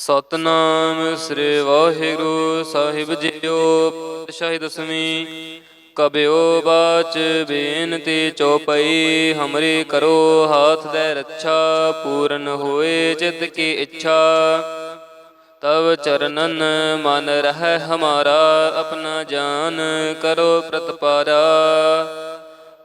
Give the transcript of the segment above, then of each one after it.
ਸਤਨਾਮ ਸ੍ਰੀ ਵਾਹਿਗੁਰੂ ਸਾਹਿਬ ਜੀਓ ਸ਼ਾਹੀ ਦਸਵੀਂ ਕਬਿਓ ਬਾਚ ਬੇਨਤੀ ਚੋਪਈ, ਹਮਰੀ ਕਰੋ ਹਾਥ ਦੇ ਰੱਛਾ, ਪੂਰਨ ਹੋਏ ਚਿਤ ਕੀ ਇੱਛਾ। ਤਵ ਚਰਨਨ ਮਨ ਰਹਿ ਹਮਾਰਾ, ਆਪਣਾ ਜਾਨ ਕਰੋ ਪ੍ਰਤਪਾਰਾ।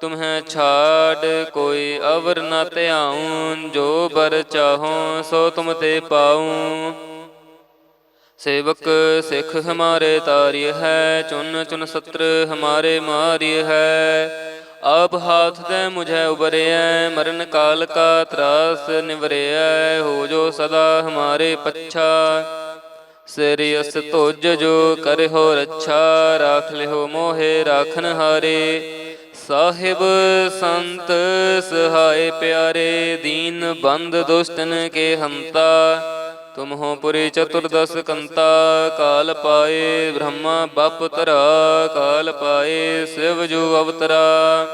ਤੁਮਹਿ ਛਾੜ, ਕੋਈ ਅਵਰ ਨ ਧਿਆਉ ਜੋ ਬਰ ਚਾਹੋ, ਸੋ ਤੁਮ ਤੇ ਪਾਉ। ਸੇਵਕ ਸਿੱਖ ਹਮਾਰੇ ਤਾਰਿਯ ਹੈ, ਚੁਨ ਚੁਨ ਸਤਰ ਹਮਾਰੇ ਮਾਰਿਯ ਹੈ। ਆਪ ਹਾਥ ਦੇ ਮੁਝੇ ਉਬਰਿਐ, ਮਰਨ ਕਾਲ ਕਾ ਤਰਾਸ ਨਿਵਰਿਐ, ਹੋ ਜੋ ਸਦਾ ਹਮਾਰੇ ਪੱਛਾ। ਸਿਰਿਅਸ ਤੁਜ ਜੋ ਕਰਿਓ ਰੱਛਾ, ਰਾਖ ਲਿਓ ਮੋਹੇ ਰਾਖਨ ਹਾਰੇ। ਸਾਹਿਬ ਸੰਤ ਸਹਾਇ ਪਿਆਰੇ ਦੀਨ ਬੰਦ ਦੁਸ਼ਟਨ ਕੇ ਹੰਤਾ ਤੁਮ ਪੁਰੀ ਚਤੁਰਦਸ ਕੰਤਾ, ਕਾਲ ਪਾਏ ਬ੍ਰਹਮਾ ਬਪ ਤਰਾ, ਕਾਲ ਪਾਏ ਸਿਵ ਜੋ ਅਵਤਰਾ।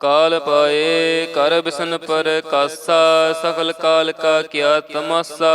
ਕਾਲ ਪਾਏ ਕਰ ਬਿਸਨ ਪਰ ਕਾਸਾ, ਸਫਲ ਕਾਲ ਕਾ ਕਿਆ ਤਮਾਸਾ।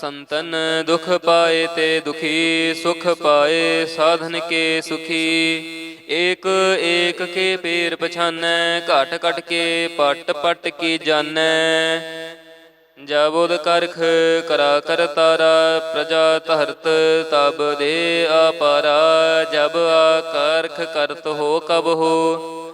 ਸੰਤਨ ਦੁਖ ਪਾਏ ਤੇ ਦੁਖੀ, ਸੁਖ ਪਾਏ, ਸਾਧਨ ਕੇ ਸੁਖੀ। ਏਕ ਏਕ ਕੇ ਪੀਰ ਪਛਾਨੈ, ਘਟ ਘਟ ਕੇ ਪਟ ਪਟ ਕੀ ਜਾਣੈ ਜਬੁਦ ਕਰਖ ਕਰਾ ਕਰ ਤਾਰਾ, ਪ੍ਰਜਾ ਧਰਤ ਤਬ ਦੇ ਆਪਾਰਾ ਜਬ ਆਕਰਖ ਕਰਤ ਹੋ ਕਬ ਹੋ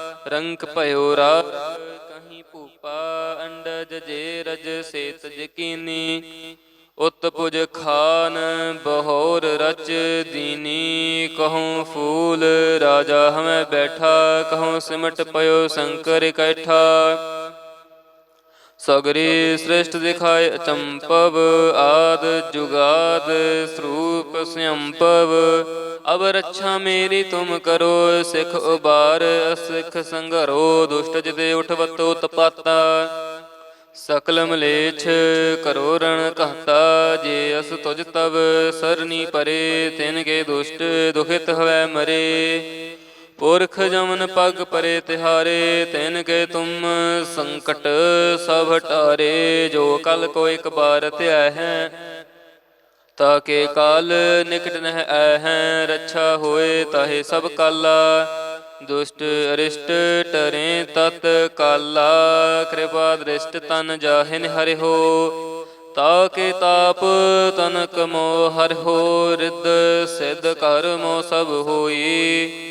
ਰੰਕ ਭਇਓ ਰਾ ਕਹੀਂ ਭੂਪਾ ਅੰਡਜ ਜੇ ਰਜ ਸੇਤ ਜਕੀਨੀ ਉਤ ਪੁਜ ਖਾਨ ਬਹੋਰ ਰਚ ਦੀਨੀ, ਕਹੂੰ ਫੂਲ ਰਾਜਾ ਹਮੈ ਬੈਠਾ, ਕਹੂੰ ਸਿਮਟ ਪਇਓ ਸ਼ੰਕਰ ਇਕੱਠਾ। ਸਗਰੀ ਸ੍ਰਿਸ਼ਟ ਦਿਖਾਏ ਅਚੰਪਵ ਆਦ ਜੁਗਾਦ ਸਰੂਪ ਸੰਯੰਪਵ। ਅਬ ਰੱਛਾ ਮੇਰੀ ਤੁਮ ਕਰੋ ਸਿਖ ਉਬਾਰ ਸਿਖ ਸੰਘਰੋ ਦੁਸ਼ਟ ਜਿਤੇ ਉਠਵਤੋ ਤਪਾਤਾ। ਸਕਲ ਮਲੇਛ ਕਰੋ ਰਣ ਕਹਤਾ ਜੇ ਅਸ ਤੁਜ ਤਵ ਸਰਨੀ ਪਰੇ ਤਿਨ ਕੇ ਦੁਸ਼ਟ ਦੁਖਿਤ ਹਵੈ ਮਰੇ। ਪੁਰਖ ਜਮਨ ਪਗ ਪਰੇ ਤਿਹਾਰੇ, ਤਿਨ ਕੇ ਤੁਮ ਸੰਕਟ ਸਭ ਟਾਰੇ, ਜੋ ਕਲ ਕੋ ਇੱਕ ਬਾਰ ਧਿਆ ਹੈ, ਤਾ ਕੇ ਕਾਲ ਨਿਕਟ ਨਹਿ ਐ ਹੈ, ਰੱਛਾ ਹੋਏ ਤਾਹੇ ਸਭ ਕਾਲਾ, ਦੁਸ਼ਟ ਅਰਿਸ਼ਟ ਟਰੇ ਤਤ ਕਾਲਾ, ਕਿਰਪਾ ਦ੍ਰਿਸ਼ਟ ਤਨ ਜਾਹਿਨ ਹਰਿ ਹੋ, ਤਾ ਕੇ ਤਾਪ ਤਨਕ ਮੋ ਹਰਿ ਹੋ, ਰਿੱਧ ਸਿਧ ਕਰਮੋ ਸਭ ਹੋਈ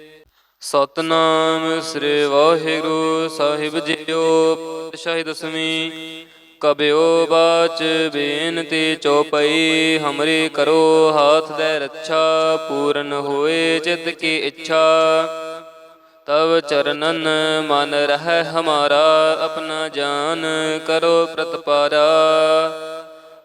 ਸਤਨਾਮ ਸ੍ਰੀ ਵਾਹਿਗੁਰੂ ਸਾਹਿਬ ਜੀਓ ਸ਼ਹੀਦ ਦਸਵੀਂ ਕਬਿਓ ਬਾਚ ਬੇਨਤੀ ਚੋਪਈ, ਹਮਰੀ ਕਰੋ ਹਾਥ ਦੇ ਰੱਛਾ, ਪੂਰਨ ਹੋਏ ਚਿਤ ਕੀ ਇੱਛਾ। ਤਵ ਚਰਨਨ ਮਨ ਰਹਿ ਹਮਾਰਾ, ਆਪਣਾ ਜਾਨ ਕਰੋ ਪ੍ਰਤਪਾਰਾ।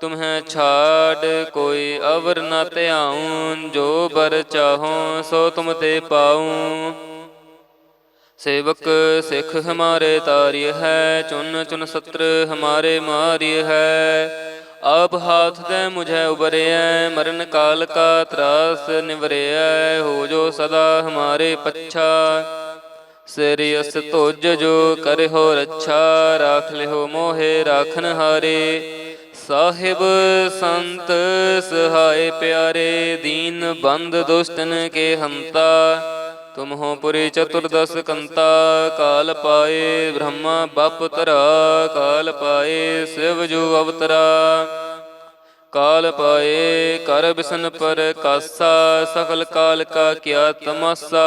ਤੁਮਹਿ ਛਾੜ ਕੋਈ ਅਵਰ ਨ ਧਿਆਉ ਜੋ ਬਰ ਚਾਹੋ ਸੋ ਤੁਮ ਤੇ ਪਾਉ ਸੇਵਕ ਸਿੱਖ ਹਮਾਰੇ ਤਾਰਿਯ ਹੈ, ਚੁਨ ਚੁਨ ਸਤਰ ਹਮਾਰੇ ਮਾਰਿਯ ਹੈ। ਆਪ ਹਾਥ ਦੇ ਮੁਝੇ ਉਬਰਿਐ, ਮਰਨ ਕਾਲ ਕਾ ਤਰਾਸ ਨਿਵਰਿਐ, ਹੋ ਜੋ ਸਦਾ ਹਮਾਰੇ ਪੱਛਾ। ਸਿਰਿਅਸ ਤੁਜ ਜੋ ਕਰਿਓ ਰੱਛਾ, ਰਾਖ ਲਿਓ ਮੋਹਿ ਰਾਖਨ ਹਾਰੇ ਸਾਹਿਬ ਸੰਤ ਸਹਾਇ ਪਿਆਰੇ ਦੀਨ ਬੰਦ ਦੁਸ਼ਟਨ ਕੇ ਹੰਤਾ ਤੁਮ ਹੋ ਪੁਰੀ ਚਤੁਰਦਸ ਕੰਤਾ, ਕਾਲ ਪਾਏ ਬ੍ਰਹਮਾ ਬਪ ਤਰਾ, ਕਾਲ ਪਾਏ ਸਿਵ ਜੋ ਅਵਤਰਾ। ਕਾਲ ਪਾਏ ਕਰ ਬਿਸਨ ਪਰ ਕਾਸਾ ਸਕਲ ਕਾਲ ਕਾ ਕਿਆ ਤਮਾਸਾ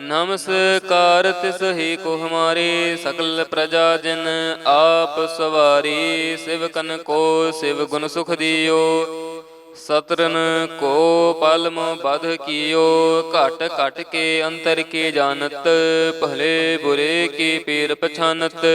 ਨਮਸਕਾਰ ਤਿਸ ਹੀ ਕੋ ਹਮਾਰੇ ਸਕਲ ਪ੍ਰਜਾ ਜਨ ਆਪ ਸਵਾਰੀ, ਸਿਵਕਨ ਕੋ ਸਿਵ ਗੁਣ ਸੁਖ ਦਿਓ। ਸਤਰਨ ਕੋ ਪਲਮ ਬਧ ਕੀਓ, ਘਟ ਘਟ ਕੇ ਅੰਤਰ ਕੇ ਜਾਣਤ, ਭਲੇ ਬੁਰੇ ਕੀ ਪੀਰ ਪਛਾਨਤ।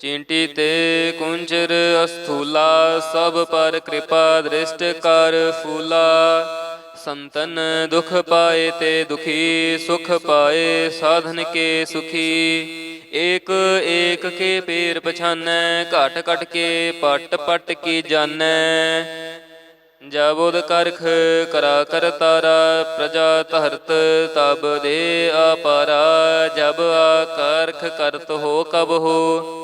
ਚਿੰਟੀ ਤੇ ਕੁੰਜਰ ਅਸਥੂਲਾ, ਸਭ ਪਰ ਕਿਰਪਾ ਦ੍ਰਿਸ਼ਟ ਕਰ ਫੂਲਾ। ਸੰਤਨ ਦੁਖ ਪਾਏ ਤੇ ਦੁਖੀ, ਸੁਖ ਪਾਏ, ਸਾਧਨ ਕੇ ਸੁਖੀ। ਏਕ ਏਕ ਕੇ ਪੇਰ ਪਛਾਨੈ, ਘਟ ਘਟ ਕੇ ਪਟ ਪਟ ਕੀ ਜਾਣੈ ਜਬੋਦ ਕਰਖ ਕਰਾ ਕਰ ਤਾਰਾ, ਪ੍ਰਜਾ ਧਰਤ ਤਬ ਦੇ ਆਪਾਰਾ ਜਬ ਆਕਰਖ ਕਰਤ ਹੋ ਕਬ ਹੋ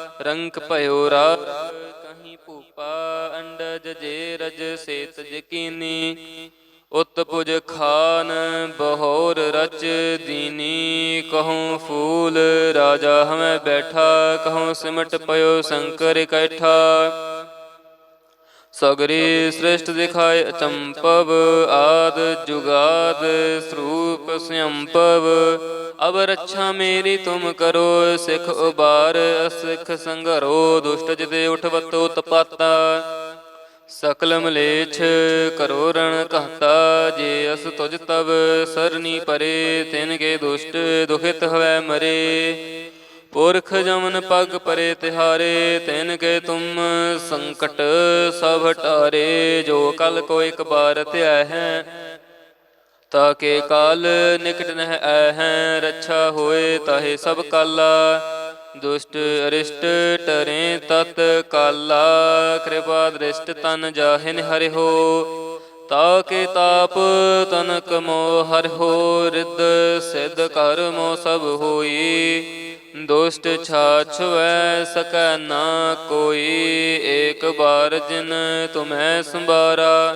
ਰੰਕ ਭਇਓ ਰਾ ਕਹੀਂ ਭੂਪਾ ਅੰਡਜ ਜੇ ਰਜ ਸੇਤ ਜਕੀਨੀ ਉਤ ਪੁਜ ਖਾਨ ਬਹੋਰ ਰਚ ਦੀਨੀ, ਕਹੂੰ ਫੂਲ ਰਾਜਾ ਹਮੈ ਬੈਠਾ, ਕਹੂੰ ਸਿਮਟ ਪਇਓ ਸ਼ੰਕਰ ਇਕੱਠਾ ਸਗਰੀ ਸ੍ਰਿਸ਼ਟ ਦਿਖਾਏ ਅਚੰਪਵ, ਆਦ ਜੁਗਾਦ ਸਰੂਪ ਸੰਯੰਪਵ ਅਬ ਰੱਛਾ ਮੇਰੀ ਤੁਮ ਕਰੋ, ਸਿਖ ਉਬਾਰ, ਅਸਿਖ ਸੰਗਰੋ ਦੁਸ਼ਟ ਜਿਤੇ ਉਠਵਤੋ ਤਪਾਤਾ। ਸਕਲ ਮਲੇਛ ਕਰੋ ਰਣ ਕਹਤਾ ਜੇ ਅਸ ਤੁਜ ਤਵ ਸਰਨੀ ਪਰੇ, ਤਿਨ ਕੇ ਦੁਸ਼ਟ ਦੁਖਿਤ ਹਵੈ ਮਰੇ। ਪੁਰਖ ਜਮਨ ਪਗ ਪਰੇ ਤਿਹਾਰੇ, ਤਿਨ ਕੇ ਤੁਮ ਸੰਕਟ ਸਭ ਟਾਰੇ। ਜੋ ਕਲ ਕੋ ਇੱਕ ਬਾਰ ਧਿਆ ਹੈ ਤਾਕੇ ਕਾਲ ਨਿਕਟ ਨਹਿ ਐ ਰੱਛਾ ਹੋਏ ਤਾਹੇ ਸਭ ਕਾਲਾ। ਦੁਸ਼ਟ ਅਰਿਸ਼ਟ ਟਰੇ ਤਤ ਕਾਲਾ, ਕਿਰਪਾ ਦ੍ਰਿਸ਼ਟ ਤਨ ਜਾਹਿਨ ਹਰਿ ਹੋ। ਤਾਕੇ ਤਾਪ ਤਨਕ ਮੋ ਹਰਿ ਹੋ, ਰਿੱਧ ਸਿਧ ਕਰ ਮੋ ਸਭ ਹੋਈ। ਦੁਸ਼ਟ ਛਾਛਵੈ ਸਕੈ ਨਾ ਕੋਈ, ਏਕ ਬਾਰ ਜਿਨ ਤੁਮੈ ਸੰਭਾਰਾ।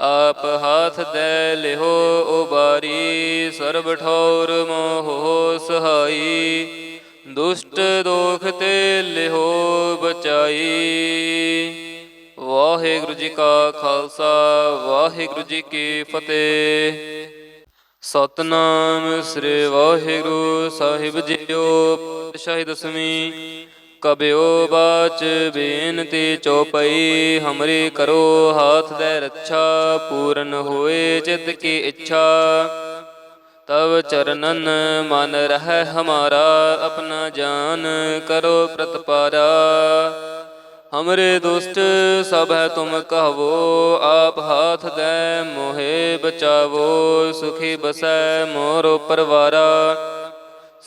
ਆਪ ਹਾਥ ਦੇ ਲਿਹੋ ਉਬਾਰੀ, ਸਰਬ ਠੌਰ ਮੋਹ ਸਹਾਈ। ਦੁਸ਼ਟ ਦੋਖ ਤੇ ਲਿਹੋ ਬਚਾਈ। ਵਾਹਿਗੁਰੂ ਜੀ ਕਾ ਖਾਲਸਾ, ਵਾਹਿਗੁਰੂ ਜੀ ਕੀ ਫਤਿਹ। ਸਤਨਾਮ ਸ੍ਰੀ ਵਾਹਿਗੁਰੂ ਸਾਹਿਬ ਜੀਓ, ਸ਼ਾਹੀ ਦਸਵੀਂ। ਕਬਿਓ ਬਾਚ ਬੇਨਤੀ ਚਉਪਈ ਹਮਰੀ ਕਰੋ ਹਾਥ ਦੇ ਰੱਛਾ, ਪੂਰਨ ਹੋਏ ਚਿਤ ਕੀ ਇੱਛਾ। ਤਵ ਚਰਨਨ ਮਨ ਰਹਿ ਹਮਾਰਾ, ਆਪਣਾ ਜਾਨ ਕਰੋ ਪ੍ਰਤਪਾਰਾ। ਹਮਰੇ ਦੁਸ਼ਟ ਸਭ ਹੈ ਤੁਮ ਕਹਵੋ, ਆਪ ਹਾਥ ਦੇ ਮੋਹੇ ਬਚਾਵੋ, ਸੁਖੀ ਬਸੈ ਮੋਰੋ ਪਰਵਾਰਾ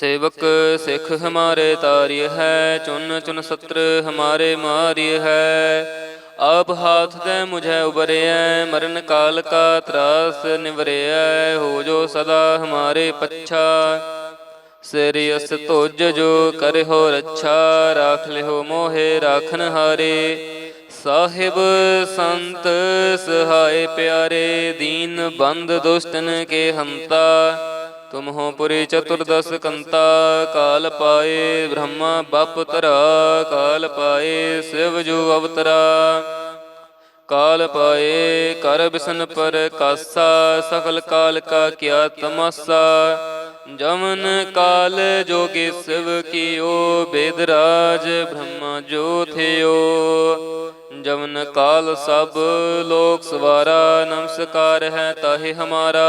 ਸੇਵਕ ਸਿੱਖ ਹਮਾਰੇ ਤਾਰਿਯ ਹੈ, ਚੁਨ ਚੁਨ ਸਤਰ ਹਮਾਰੇ ਮਾਰਿਯ ਹੈ। ਆਪ ਹਾਥ ਦੇ ਮੁਝੇ ਉਬਰਿਐ, ਮਰਨ ਕਾਲ ਕਾ ਤਰਾਸ ਨਿਵਰਿਐ, ਹੋ ਜੋ ਸਦਾ ਹਮਾਰੇ ਪੱਛਾ। ਸਿਰਿਅਸ ਤੁਜ ਜੋ ਕਰਿਓ ਰੱਛਾ, ਰਾਖ ਲਿਓ ਮੋਹਿ ਰਾਖਨ ਹਾਰੇ। ਸਾਹਿਬ ਸੰਤ ਸਹਾਏ ਪਿਆਰੇ, ਦੀਨ ਬੰਦ ਦੁਸ਼ਟਨ ਕੇ ਹੰਤਾ। ਤੁਮ ਹੋ ਪੁਰੀ ਚਤੁਰਦਸ ਕੰਤਾ, ਕਾਲ ਪਾਏ ਬ੍ਰਹਮਾ, ਬਪ ਤਰਾ, ਕਾਲ ਪਾਏ ਸਿਵ ਜੋ ਅਵਤਰਾ। ਕਾਲ ਪਾਏ ਕਰ ਬਿਸਨ ਪਰ ਕਾਸਾ, ਸਗਲ ਕਾਲ ਕਾ ਕਿਆ ਤਮਾਸਾ। ਜਮਨ ਕਾਲ ਜੋਗੇ ਸਿਵ ਕੀਓ ਬੇਦਰਾਜ ਬ੍ਰਹਮਾ ਜੋ ਥਿਓ। ਜਮਨ ਕਾਲ ਸਭ ਲੋਕ ਸਵਾਰਾ, ਨਮਸਕਾਰ ਹੈ ਤਾਹੇ ਹਮਾਰਾ।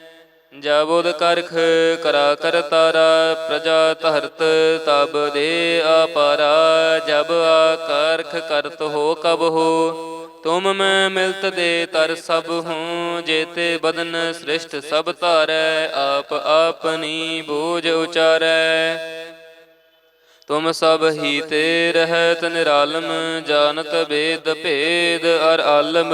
ਜਬੁਦ ਕਰਖ ਕਰਾ ਕਰ ਤਾਰਾ, ਪ੍ਰਜਾ ਧਰਤ ਤਬ ਦੇ ਆਪਾਰਾ ਜਬ ਆਕਰਖ ਕਰਤ ਹੋ ਕਬ ਹੋ, ਤੁਮ ਮੈਂ ਮਿਲਤ ਦੇ ਤਰ ਸਭ ਹੂੰ, ਜੇਤੇ ਬਦਨ ਸ੍ਰਿਸ਼ਟ ਸਭ ਧਾਰੈ, ਆਪ ਆਪਨੀ ਬੋਝ ਉਚਾਰੈ। ਤੁਮ ਸਭ ਹੀ ਤੇ ਰਹਿਤ ਨਿਰਾਲਮ, ਜਾਣਤ ਬੇਦ ਭੇਦ ਅਰ ਆਲਮ।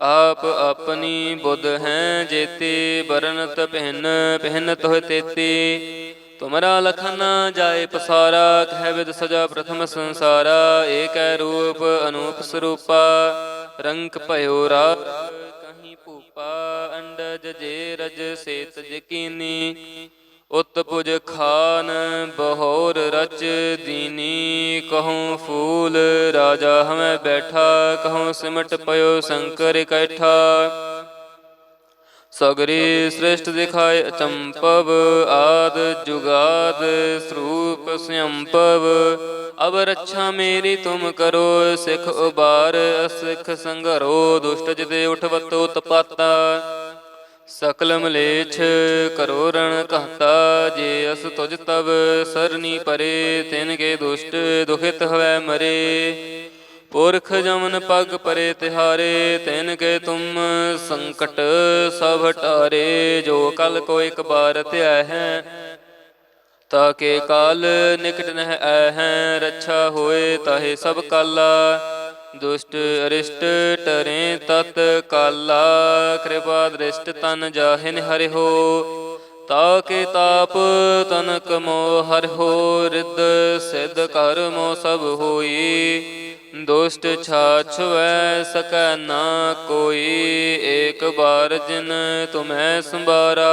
ਆਪ ਆਪਣੀ ਬੁੱਧ ਹੈ ਜੇਤੀ ਬਰਨਤ ਪਹਿਨ ਪਹਿਨਤ ਹੋਇ ਤੇਤੀ। ਤੁਮਰਾ ਲਖਨ ਜਾਏ ਪਸਾਰਾ, ਕਹਿ ਵਿਦ ਸਜਾ ਪ੍ਰਥਮ ਸੰਸਾਰਾ। ਏਕੈ ਰੂਪ ਅਨੂਪ ਸਰੂਪਾ ਰੰਗ ਭਇਓ ਰਾ ਕਹੀਂ ਭੂਪਾ। ਅੰਡਜ ਜੇ ਰਜ ਸੇਤ ਜਕੀਨੀ ਉਤਪੁਜ ਖਾਨ ਬਹੋਰ ਰਚ ਦੀਨੀ, ਕਹੂੰ ਫੂਲ ਰਾਜਾ ਹਮੈ ਬੈਠਾ, ਕਹੂੰ ਸਿਮਟ ਪਇਓ ਸ਼ੰਕਰ ਇਕੱਠਾ ਸਗਰੀ ਸ੍ਰਿਸ਼ਟ ਦਿਖਾਏ ਅਚੰਪਵ, ਆਦ ਜੁਗਾਦ ਸਰੂਪ ਸੰਯੰਪਵ। ਅਬ ਰੱਛਾ ਮੇਰੀ ਤੁਮ ਕਰੋ, ਸਿਖ ਉਬਾਰ, ਅਸਿਖ ਸੰਗਰੋ, ਦੁਸ਼ਟ ਜਿਤੇ ਉਠਵਤੋ ਤਪਾਤਾ। ਸਕਲ ਮਲੇਛ ਕਰੋ ਰਣ ਕਹਤਾ, ਜੇ ਅਸ ਤੁਜ ਤਵ ਸਰਨੀ ਪਰੇ, ਤਿਨ ਕੇ ਦੁਸ਼ਟ ਦੁਖਿਤ ਹਵੈ ਮਰੇ। ਪੁਰਖ ਜਮਨ ਪਗ ਪਰੇ ਤਿਹਾਰੇ, ਤਿਨ ਕੇ ਤੁਮ ਸੰਕਟ ਸਭ ਟਾਰੇ ਜੋ ਕਲ ਕੋ ਇੱਕ ਬਾਰ ਧਿਆ ਹੈ ਤਾਕੇ ਕਾਲ ਨਿਕਟ ਨਹਿ ਐ ਹੈ, ਰੱਛਾ ਹੋਏ ਤਾਹੇ ਸਭ ਕਾਲਾ। ਦੁਸ਼ਟ ਅਰਿਸ਼ਟ ਟਰੇ ਤਤ ਕਾਲਾ, ਕਿਰਪਾ ਦ੍ਰਿਸ਼ਟ ਤਨ ਜਾਹਿਨ ਹਰਿ ਹੋ ਤਾਕੇ ਤਾਪ ਤਨਕ ਮੋ ਹਰਿ ਹੋ, ਰਿੱਧ ਸਿਧ ਕਰਮੋ ਸਭ ਹੋਈ। ਦੁਸ਼ਟ ਛਾਛਵੈ ਸਕੈ ਨਾ ਕੋਈ, ਏਕ ਬਾਰ ਜਿਨ ਤੁਮੈ ਸੰਭਾਰਾ।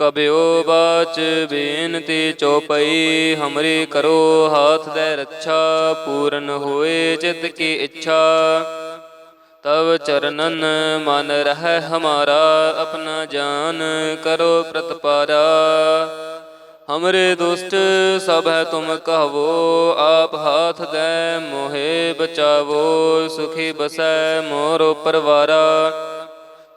ਕਬਿਓ ਬਾਚ ਬੇਨਤੀ ਚਉਪਈ ਹਮਰੀ ਕਰੋ ਹਾਥ ਦੇ ਰੱਛਾ, ਪੂਰਨ ਹੋਏ ਚਿਤ ਕੀ ਇੱਛਾ। ਤਵ ਚਰਨਨ ਮਨ ਰਹਿ ਹਮਾਰਾ, ਆਪਣਾ ਜਾਨ ਕਰੋ ਪ੍ਰਤਪਾਰਾ। ਹਮਰੇ ਦੁਸ਼ਟ ਸਭ ਹੈ ਤੁਮ ਕਹਵੋ, ਆਪ ਹਾਥ ਦੇ ਮੋਹੇ ਬਚਾਵੋ, ਸੁਖੀ ਬਸੈ ਮੋਰੋ ਪਰਵਾਰਾ।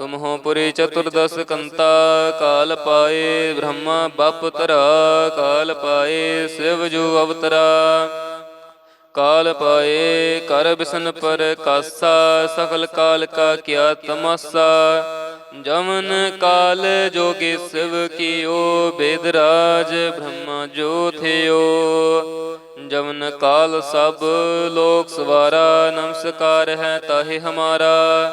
ਤੁਮ ਹੋ ਪੁਰੀ ਚਤੁਰਦਸ ਕੰਤਾ, ਕਾਲ ਪਾਏ ਬ੍ਰਹਮਾ ਬਪ ਤਰਾ ਕਾਲ ਪਾਏ ਸਿਵ ਜੋ ਅਵਤਰਾ। ਕਾਲ ਪਾਏ ਕਰ ਬਿਸਨ ਪਰ ਕਾਸਾ ਸਫਲ ਕਾਲ ਕਾ ਕਿਆ ਤਮਾਸਾ। ਜਮਨ ਕਾਲ ਜੋਗੇ ਸਿਵ ਕੀਓ ਬੇਦਰਾਜ ਬ੍ਰਹਮਾ ਜੋ ਥਿਓ। ਜਮਨ ਕਾਲ ਸਭ ਲੋਕ ਸਵਾਰਾ, ਨਮਸਕਾਰ ਹੈ ਤਾਹੇ ਹਮਾਰਾ।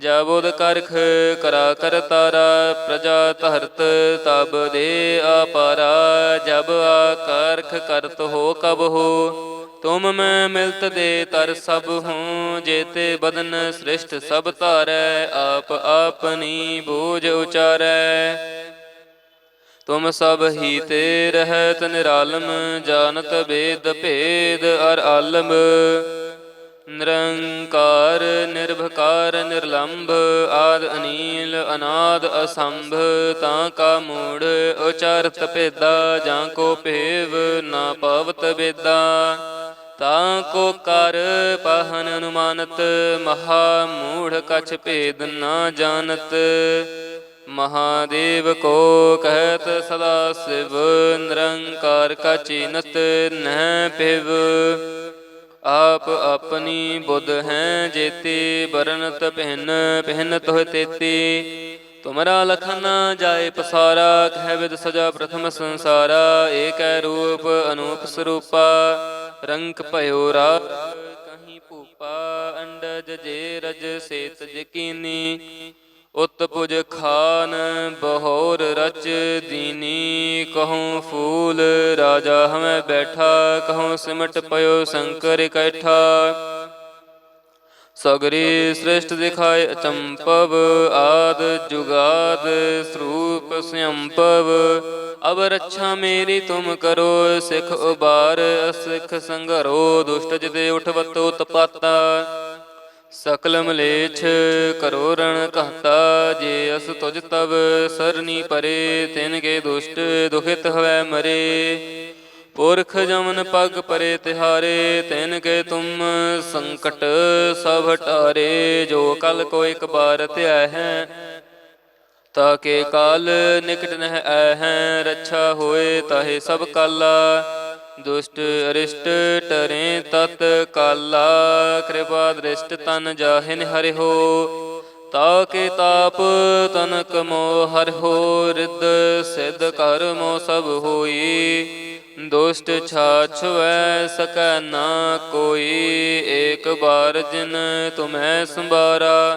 ਜਬੋਦ ਕਰਖ ਕਰਾ ਕਰ ਤਾਰਾ, ਪ੍ਰਜਾ ਧਰਤ ਤਬ ਦੇ ਆਪਾਰਾ ਜਬ ਆਕਰਖ ਕਰਤ ਹੋ ਕਬ ਹੋ, ਤੁਮ ਮੈਂ ਮਿਲਤ ਦੇ ਤਰ ਸਭ ਹੂੰ, ਜੇਤੇ ਬਦਨ ਸ੍ਰਿਸ਼ਟ ਸਭ ਧਾਰੈ, ਆਪ ਆਪਨੀ ਬੋਝ ਉਚਾਰੈ। ਤੁਮ ਸਭ ਹੀ ਤੇ ਰਹਿਤ ਨਿਰਾਲਮ, ਜਾਣਤ ਬੇਦ ਭੇਦ ਅਰ ਆਲਮ। ਨਿਰੰਕਾਰ, ਨਿਰਭਕਾਰ, ਨਿਰਲੰਭ, ਆਦ ਅਨੀਲ, ਅਨਾਦ ਅਸੰਭ, ਤਾਂ ਕਾ ਮੂੜ, ਉਚਾਰਤ ਭੇਦਾ, ਜਾਂ ਕੋ ਭੇਵ ਨਾ ਪਵਤ ਬੇਦਾ ਤਾਂ ਕੋ ਕਰ ਪਹਨ ਅਨੁਮਾਨਤ, ਮਹਾ ਮੂੜ ਕਛ ਭੇਦ ਨਾ ਜਾਣਤ। ਮਹਾਦੇਵ ਕੋ ਕਹਿਤ ਸਦਾ ਸਿਵ, ਨਿਰੰਕਾਰ ਕਾ ਚੀਨਤ ਨਹਿ ਪਿਵ ਆਪ ਆਪਣੀ ਬੁੱਧ ਹੈ ਜੇਤੀ ਬਰਨਤ ਪਹਿਨ ਪਹਿਨ ਤੋਹ ਤੇਤੀ। ਤੁਮਰਾ ਲਖਨ ਜਾਏ ਪਸਾਰਾ, ਕਹਿ ਵਿਦ ਸਜਾ ਪ੍ਰਥਮ ਸੰਸਾਰਾ। ਏਕੈ ਰੂਪ ਅਨੂਪ ਸਰੂਪਾ ਰੰਗ ਭਇਓ ਰਾ ਕਹੀਂ ਭੂਪਾ। ਅੰਡਜ ਜੇ ਰਜ ਸੇਤ ਜਕੀਨੀ ਉਤਪੁਜ ਖਾਨ ਬਹੋਰ ਰਚ ਦੀਨੀ, ਕਹੂੰ ਫੂਲ ਰਾਜਾ ਹਮੈ ਬੈਠਾ, ਕਹੂੰ ਸਿਮਟ ਪਇਓ ਸ਼ੰਕਰ ਇਕੱਠਾ ਸਗਰੀ ਸ੍ਰਿਸ਼ਟ ਦਿਖਾਏ ਅਚੰਪਵ ਆਦ ਜੁਗਾਦ ਸਰੂਪ ਸੰਯੰਪਵ। ਅਬ ਰੱਛਾ ਮੇਰੀ ਤੁਮ ਕਰੋ, ਸਿਖ ਉਬਾਰ ਅਸਿਖ ਸੰਗਰੋ, ਦੁਸ਼ਟ ਜਿਤੇ ਉਠਵਤ ਉਤਪਾਤਾ ਸਕਲ ਮਲੇਛ ਕਰੋ ਰਣ ਕਹਤਾ ਜੇ ਅਸ ਤੁਜ ਤਵ ਸਰਨੀ ਪਰੇ, ਤਿਨ ਕੇ ਦੁਸ਼ਟ ਦੁਖਿਤ ਹਵੈ ਮਰੇ। ਪੁਰਖ ਜਮਨ ਪਗ ਪਰੇ ਤਿਹਾਰੇ, ਤਿਨ ਕੇ ਤੁਮ ਸੰਕਟ ਸਭ ਟਾਰੇ। ਜੋ ਕਲ ਕੋ ਇੱਕ ਬਾਰ ਧਿਆ ਹੈ ਤਾਕੇ ਕਾਲ ਨਿਕਟ ਨਹਿ ਆਇ ਹੈ। ਰੱਛਾ ਹੋਏ ਤਾਹੇ ਸਭ ਕਾਲਾ। ਦੁਸ਼ਟ ਅਰਿਸ਼ਟ ਟਰੇ ਤਤ ਕਾਲਾ, ਕਿਰਪਾ ਦ੍ਰਿਸ਼ਟ ਤਨ ਜਾਹਿਨ ਹਰਿ ਹੋ ਤਾਕੇ ਤਾਪ ਤਨ ਕਮੋ ਹਰਿ ਹੋ ਰਿੱਧ ਸਿਧ ਕਰਮੋ ਸਭ ਹੋਈ। ਦੁਸ਼ਟ ਛਾਛਵੈ ਸਕੈ ਨਾ ਕੋਈ, ਏਕ ਬਾਰ ਜਿਨ ਤੁਮੈ ਸੰਭਾਰਾ।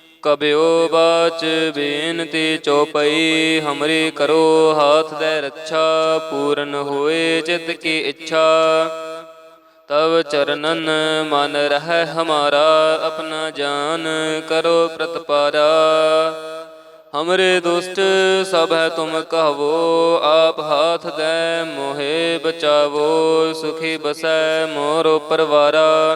ਕਬਿਓ ਬਾਚ ਬੇਨਤੀ ਚੋਪਈ, ਹਮਰੀ ਕਰੋ ਹਾਥ ਦੇ ਰੱਛਾ, ਪੂਰਨ ਹੋਏ ਚਿਤ ਕੀ ਇੱਛਾ। ਤਵ ਚਰਨਨ ਮਨ ਰਹਿ ਹਮਾਰਾ, ਆਪਣਾ ਜਾਨ ਕਰੋ ਪ੍ਰਤਪਾਰਾ। ਹਮਰੇ ਦੁਸ਼ਟ ਸਭ ਹੈ ਤੁਮ ਕਹਵੋ, ਆਪ ਹਾਥ ਦੇ ਮੋਹਿ ਬਚਾਵੋ, ਸੁਖੀ ਬਸੈ ਮੋਰੋ ਪਰਵਾਰਾ।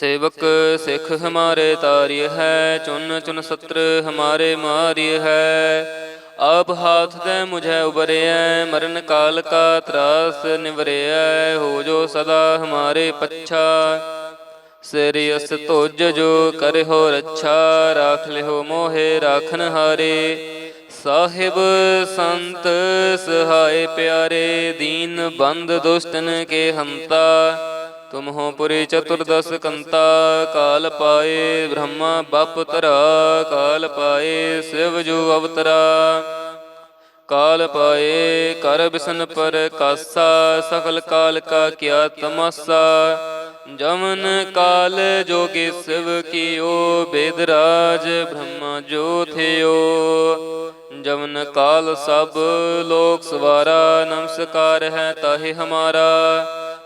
ਸੇਵਕ ਸਿੱਖ ਹਮਾਰੇ ਤਾਰਿਯ ਹੈ, ਚੁਨ ਚੁਨ ਸਤਰ ਹਮਾਰੇ ਮਾਰਿਯ ਹੈ। ਆਪ ਹਾਥ ਦੇ ਮੁਝੇ ਉਬਰਿਐ, ਮਰਨ ਕਾਲ ਕਾ ਤਰਾਸ ਨਿਵਰਿਐ, ਹੋ ਜੋ ਸਦਾ ਹਮਾਰੇ ਪੱਛਾ। ਸ੍ਰੀਅਸ ਤੁਜ ਜੋ ਕਰਹੁ ਰੱਛਾ, ਰਾਖ ਲਿਓ ਮੋਹਿ ਰਾਖਨ ਹਾਰੇ। ਸਾਹਿਬ ਸੰਤ ਸਹਾਏ ਪਿਆਰੇ, ਦੀਨ ਬੰਦ ਦੁਸ਼ਟਨ ਕੇ ਹੰਤਾ। ਤੁਮ ਹੋ ਪੁਰੀ ਚਤੁਰਦਸ ਕੰਤਾ, ਕਾਲ ਪਾਏ ਬ੍ਰਹਮਾ, ਬਪ ਤਰਾ, ਕਾਲ ਪਾਏ ਸਿਵ ਜੋ ਅਵਤਰਾ। ਕਾਲ ਪਾਏ ਕਰ ਬਿਸਨ ਪਰ ਕਾਸਾ ਸਫਲ ਕਾਲ ਕਾ ਕੀਆ ਤਮਾਸਾ। ਜਮਨ ਕਾਲ ਜੋਗੇ ਸਿਵ ਕੀਓ ਬੇਦਰਾਜ ਬ੍ਰਹਮਾ ਜੋ ਥਿਓ। ਜਮਨ ਕਾਲ ਸਭ ਲੋਕ ਸਵਾਰਾ, ਨਮਸਕਾਰ ਹੈ ਤਾਹੇ ਹਮਾਰਾ।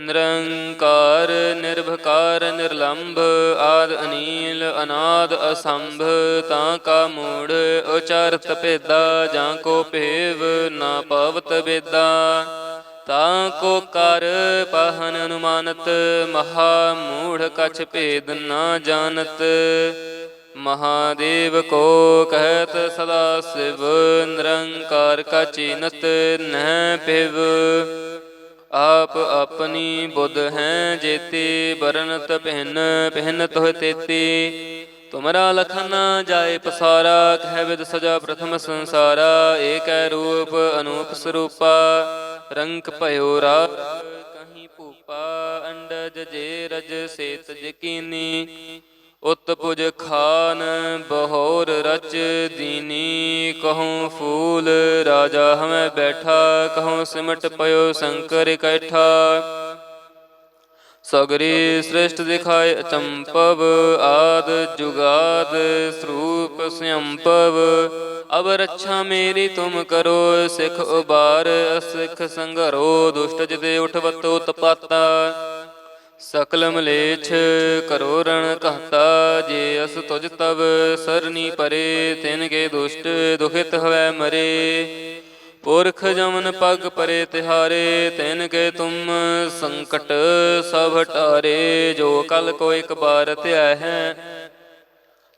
ਨਿਰੰਕਾਰ, ਨਿਰਭਕਾਰ, ਨਿਰਲੰਭ, ਆਦ ਅਨੀਲ, ਅਨਾਦ ਅਸੰਭ, ਤਾਂ ਕਾ ਮੂੜ, ਉਚਾਰਤ ਭੇਦਾ, ਜਾਂ ਕੋ ਭੇਵ, ਨਾ ਪਵਤ ਬੇਦਾ ਤਾਂ ਕੋ ਕਰ, ਪਹਨ ਅਨੁਮਾਨਤ, ਮਹਾ ਮੂੜ ਕਛ ਭੇਦ ਨਾ ਜਾਣਤ। ਮਹਾਦੇਵ ਕੋ ਕਹਿਤ ਸਦਾ ਸਿਵ, ਨਿਰੰਕਾਰ ਕਾ ਚੀਨਤ, ਨਹਿ ਪਿਵ ਆਪ ਆਪਣੀ ਬੁੱਧ ਹੈ ਜੇਤੀ ਬਰਨਤ ਪਹਿਨ ਪਹਿਨ ਤੋਹ ਤੇਤੀ। ਤੁਮਰਾ ਲਖਨ ਜਾਏ ਪਸਾਰਾ, ਕਹਿ ਵਿਦ ਸਜਾ ਪ੍ਰਥਮ ਸੰਸਾਰਾ। ਏਕੈ ਰੂਪ ਅਨੂਪ ਸਰੂਪਾ ਰੰਗ ਭਇਓ ਰਾ ਕਹੀਂ ਭੂਪਾ। ਅੰਡਜ ਜੇ ਰਜ ਸੇਤ ਜਕੀਨੀ ਉਤ ਪੁਜ ਖਾਨ ਬਹੋਰ ਰਚ ਦੀਨੀ। ਕਹੂੰ ਫੂਲ ਰਾਜਾ ਹਮੈ ਬੈਠਾ, ਕਹੂੰ ਸਿਮਟ ਪਇਓ ਸ਼ੰਕਰ ਇਕੱਠਾ ਸਗਰੀ ਸ੍ਰਿਸ਼ਟ ਦਿਖਾਏ ਅਚੰਪਵ ਆਦ ਜੁਗਾਦ ਸਰੂਪ ਸੰਯੰਪਵ। ਅਬ ਰੱਛਾ ਮੇਰੀ ਤੁਮ ਕਰੋ, ਸਿਖ ਉਬਾਰ, ਅਸਿਖ ਸੰਗਰੋ, ਦੁਸ਼ਟ ਜਿਦੇ ਉਠਵਤੋ ਤਪਾਤਾ। ਸਕਲ ਮਲੇਛ ਕਰੋ ਰਣ ਕਹਤਾ ਜੇ ਅਸ ਤੁਜ ਤਵ ਸਰਨੀ ਪਰੇ, ਤਿਨ ਕੇ ਦੁਸ਼ਟ ਦੁਖਿਤ ਹਵੈ ਮਰੇ। ਪੁਰਖ ਜਮਨ ਪਗ ਪਰੇ ਤਿਹਾਰੇ, ਤਿਨ ਕੇ ਤੁਮ ਸੰਕਟ ਸਭ ਟਾਰੇ ਜੋ ਕਲ ਕੋ ਇੱਕ ਬਾਰ ਧਿਆ ਹੈ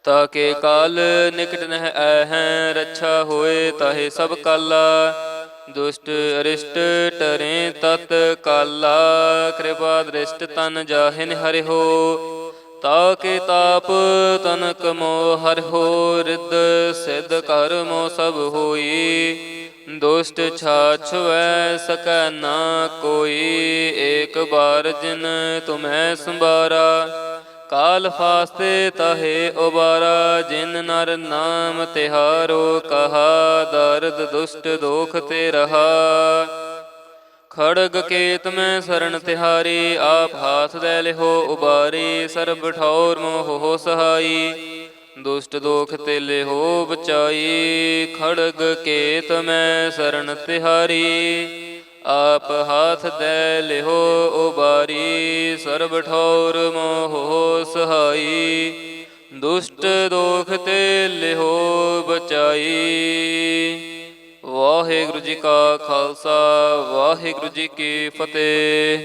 ਤਾਕੇ ਕਾਲ ਨਿਕਟ ਨਹਿ ਐ ਹੈ, ਰੱਛਾ ਹੋਏ ਤਾਹੇ ਸਭ ਕਾਲਾ। ਦੁਸ਼ਟ ਅਰਿਸ਼ਟ ਟਰੇ ਤਤ ਕਾਲਾ, ਕਿਰਪਾ ਦ੍ਰਿਸ਼ਟ ਤਨ ਜਾਹਿਨ ਹਰਿ ਹੋ ਤਾਕੇ ਤਾਪ ਤਨਕ ਮੋ ਹਰਿ ਹੋ ਰਿਦ ਸਿਧ ਕਰਮੋ ਸਭ ਹੋਈ। ਦੁਸ਼ਟ ਛਾਛਵੈ ਸਕੈ ਨਾ ਕੋਈ, ਏਕ ਬਾਰ ਜਿਨ ਤੁਮੈ ਸੰਭਾਰਾ। ਕਾਲ ਫਾਸਤੇ ਤਹੇ ਉਬਾਰਾ, ਜਿਨ ਨਰ ਨਾਮ ਤਿਹਾਰੋ, ਕਹਾ ਦਰਦ ਦੁਸ਼ਟ ਦੋਖ ਤੇ ਰਹਾ। ਖੜਗ ਕੇਤ ਮੈਂ ਸ਼ਰਨ ਤਿਹਾਰੀ, ਆਪ ਹਾਥ ਦੇ ਲਿਹੋ ਉਬਾਰੀ, ਸਰਬ ਠੌਰ ਮੋਹ ਹੋ ਸਹਾਈ। ਦੁਸ਼ਟ ਦੋਖ ਤੇ ਲਿਹੋ ਬਚਾਈ, ਖੜਗ ਕੇਤ ਮੈਂ ਸ਼ਰਨ ਤਿਹਾਰੀ। ਆਪ ਹਾਥ ਦੇ ਲਿਹੋ ਉਬਾਰੀ, ਸਰਬ ਠੌਰ ਮੋਹ ਸਹਾਈ। ਦੁਸ਼ਟ ਦੋਖ ਤੇ ਲਿਹੋ ਬਚਾਈ। ਵਾਹਿਗੁਰੂ ਜੀ ਕਾ ਖਾਲਸਾ, ਵਾਹਿਗੁਰੂ ਜੀ ਕੀ ਫਤਿਹ।